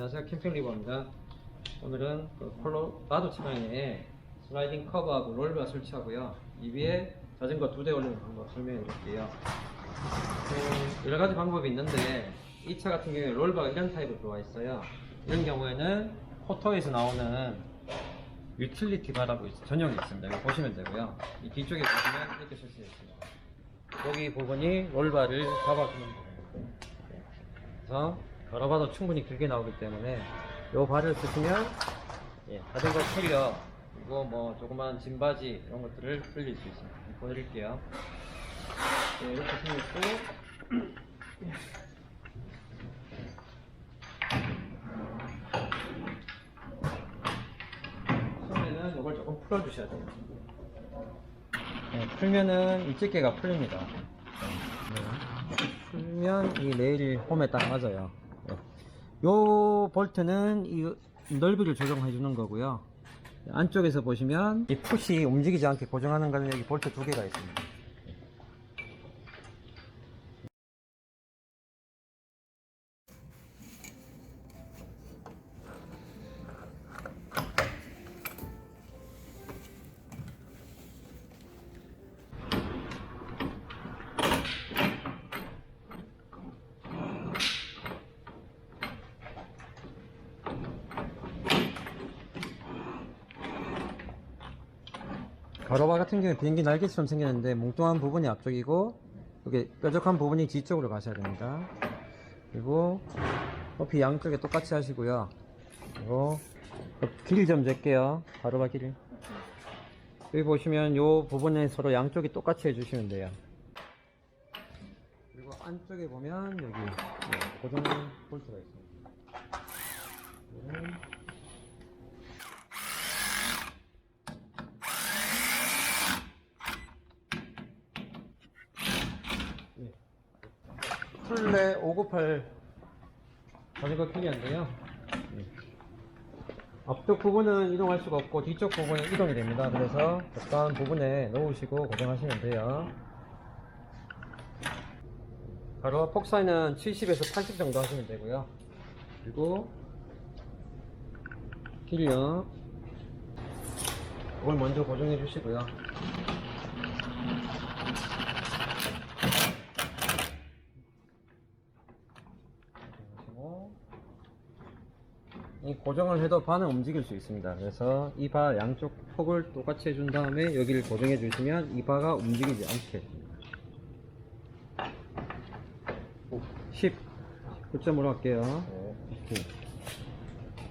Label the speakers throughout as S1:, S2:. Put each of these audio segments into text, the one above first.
S1: 안녕하세요. 캠핑리버입니다. 오늘은 그 콜로라도 차량에 슬라이딩 커브하고 롤바 설치하고요. 이 위에 자전거 두 대 올리는 방법 설명해 드릴게요. 음, 여러 가지 방법이 있는데 이 차 같은 경우에 롤바가 이런 타입으로 들어와 있어요. 이런 경우에는 포토에서 나오는 유틸리티 바라고 있- 전용이 있습니다. 이거 보시면 되고요. 이 뒤쪽에 보시면 이렇게 설치되어 있습니다. 여기 부분이 롤바를 잡아주는 부분입니다 그래서 걸어봐도 충분히 길게 나오기 때문에 요 발을 쓰시면 예, 자전거 캐리어 그리고 뭐 조그만 짐바지 이런 것들을 흘릴 수 있습니다 보여드릴게요 예, 이렇게 생겼고 처음에는 이걸 조금 풀어주셔야 돼요 예, 풀면은 이 집게가 풀립니다 네. 풀면 이 레일 홈에 딱 맞아요. 네. 요 볼트는 이 넓이를 조정해 주는 거고요. 안쪽에서 보시면 이 풋이 움직이지 않게 고정하는 거는 여기 볼트 두 개가 있습니다. 가로바 같은 경우에 비행기 날개처럼 생겼는데 뭉뚱한 부분이 앞쪽이고 여기 뾰족한 부분이 뒤쪽으로 가셔야 됩니다. 그리고 커피 양쪽에 똑같이 하시고요. 그리고 길좀 잴게요. 가로바 길. 여기 보시면 요 부분에 서로 양쪽이 똑같이 해주시면 돼요. 그리고 안쪽에 보면 여기 네, 고정 볼트가 있습니다. 네. 풀레 598 자전거. 네. 앞쪽 부분은 이동할 수가 없고 뒤쪽 부분은 이동이 됩니다. 그래서 적당한 부분에 놓으시고 고정하시면 돼요. 바로 폭 사이는 70에서 80 정도 하시면 되고요. 그리고 캐리어 이걸 먼저 고정해 주시고요. 고정하시고 이 고정을 해도 바는 움직일 수 있습니다. 그래서 이 바 양쪽 폭을 똑같이 해준 다음에 여기를 고정해 주시면 이 바가 움직이지 않게 10 9.5로 할게요. 이렇게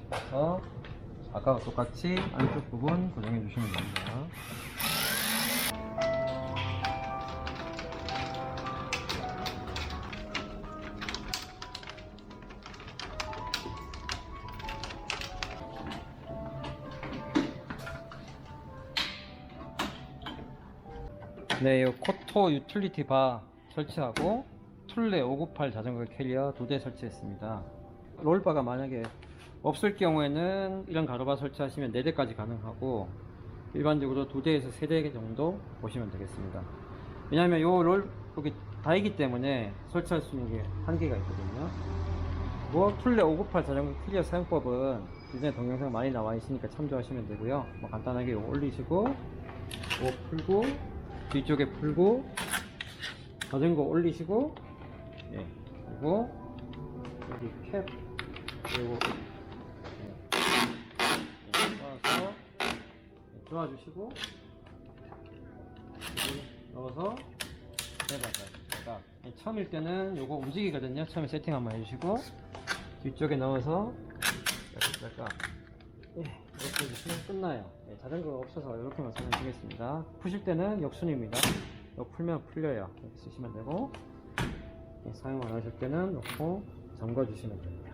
S1: 그래서 아까와 똑같이 안쪽 부분 고정해 주시면 됩니다. 네, 이 코토 유틸리티 바 설치하고 툴레 598 자전거 캐리어 두 대 설치했습니다. 롤바가 만약에 없을 경우에는 이런 가로바 설치하시면 4대까지 가능하고 일반적으로 두 대에서 세대 정도 보시면 되겠습니다. 왜냐하면 요롤 여기 다이기 때문에 설치할 수 있는 게 한계가 있거든요. 뭐 툴레 598 자전거 캐리어 사용법은 이전에 동영상 많이 나와 있으니까 참조하시면 되고요. 뭐 간단하게 요거 올리시고 요거 풀고 뒤쪽에 풀고 자전거 올리시고 예 그리고 여기 캡 그리고 예, 넣어서 예, 조아주시고 넣어서 내려가요 예, 처음일 때는 요거 움직이거든요. 처음에 세팅 한번 해주시고 뒤쪽에 넣어서 예, 이렇게 해주시면 끝나요. 예, 자전거가 없어서 이렇게만 설명드리겠습니다. 푸실 때는 역순입니다. 이거 풀면 풀려요. 이렇게 쓰시면 되고, 예, 사용 안 하실 때는 놓고 잠궈 주시면 됩니다.